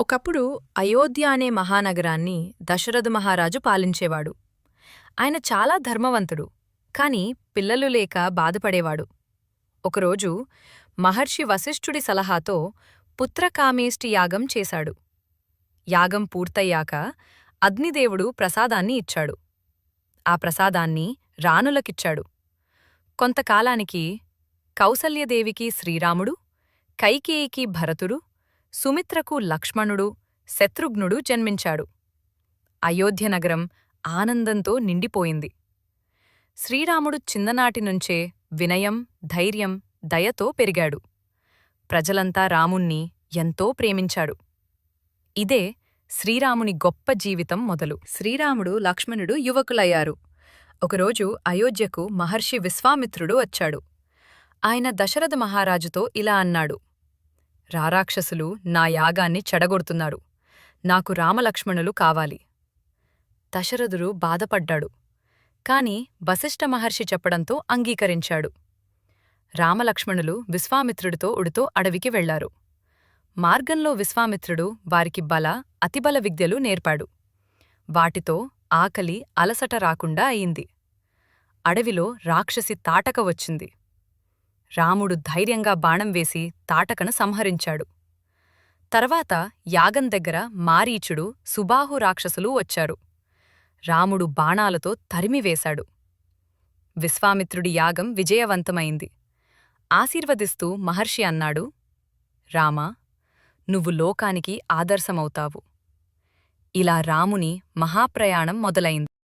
ఒకప్పుడు అయోధ్య అనే మహానగరాన్ని దశరథ మహారాజు పాలించేవాడు. ఆయన చాలా ధర్మవంతుడు కాని పిల్లలు లేక బాధపడేవాడు. ఒకరోజు మహర్షి వశిష్ఠుడి సలహాతో పుత్రకామేష్టి యాగం చేశాడు. యాగం పూర్తయ్యాక అగ్నిదేవుడు ప్రసాదాన్ని ఇచ్చాడు. ఆ ప్రసాదాన్ని రాణులకిచ్చాడు. కొంతకాలానికి కౌసల్యదేవికి శ్రీరాముడు కైకేయికి భరతుడు సుమిత్రకు లక్ష్మణుడు శత్రుఘ్నుడు జన్మించాడు. అయోధ్యనగరం ఆనందంతో నిండిపోయింది. శ్రీరాముడు చిన్ననాటినుంచే వినయం ధైర్యం దయతో పెరిగాడు. ప్రజలంతా రాముణ్ణి ఎంతో ప్రేమించాడు. ఇదే శ్రీరాముని గొప్ప జీవితం మొదలు. శ్రీరాముడు లక్ష్మణుడు యువకులయ్యారు. ఒకరోజు అయోధ్యకు మహర్షి విశ్వామిత్రుడు వచ్చాడు. ఆయన దశరథ మహారాజుతో ఇలా అన్నాడు. రారాక్షసులు నా యాగాన్ని చెడగొడుతున్నారు నాకు రామలక్ష్మణులు కావాలి. దశరథుడు బాధపడ్డాడు. కాని వశిష్ఠ మహర్షి చెప్పడంతో అంగీకరించాడు. రామలక్ష్మణులు విశ్వామిత్రుడితో ఉడితో అడవికి వెళ్ళారు మార్గంలో విశ్వామిత్రుడు వారికి బల అతిబల విద్యలు నేర్పాడు. వాటితో ఆకలి అలసట రాకుండా అయింది. అడవిలో రాక్షసి తాటక వచ్చింది. రాముడు ధైర్యంగా బాణం వేసి తాటకను సంహరించాడు. తర్వాత యాగం దగ్గర మారీచుడు సుబాహు రాక్షసులు వచ్చారు. రాముడు బాణాలతో తరిమివేశాడు విశ్వామిత్రుడి యాగం విజయవంతమైంది. ఆశీర్వదిస్తూ మహర్షి అన్నాడు రామా నువ్వు లోకానికి ఆదర్శమవుతావు. ఇలా రాముని మహాప్రయాణం మొదలైంది.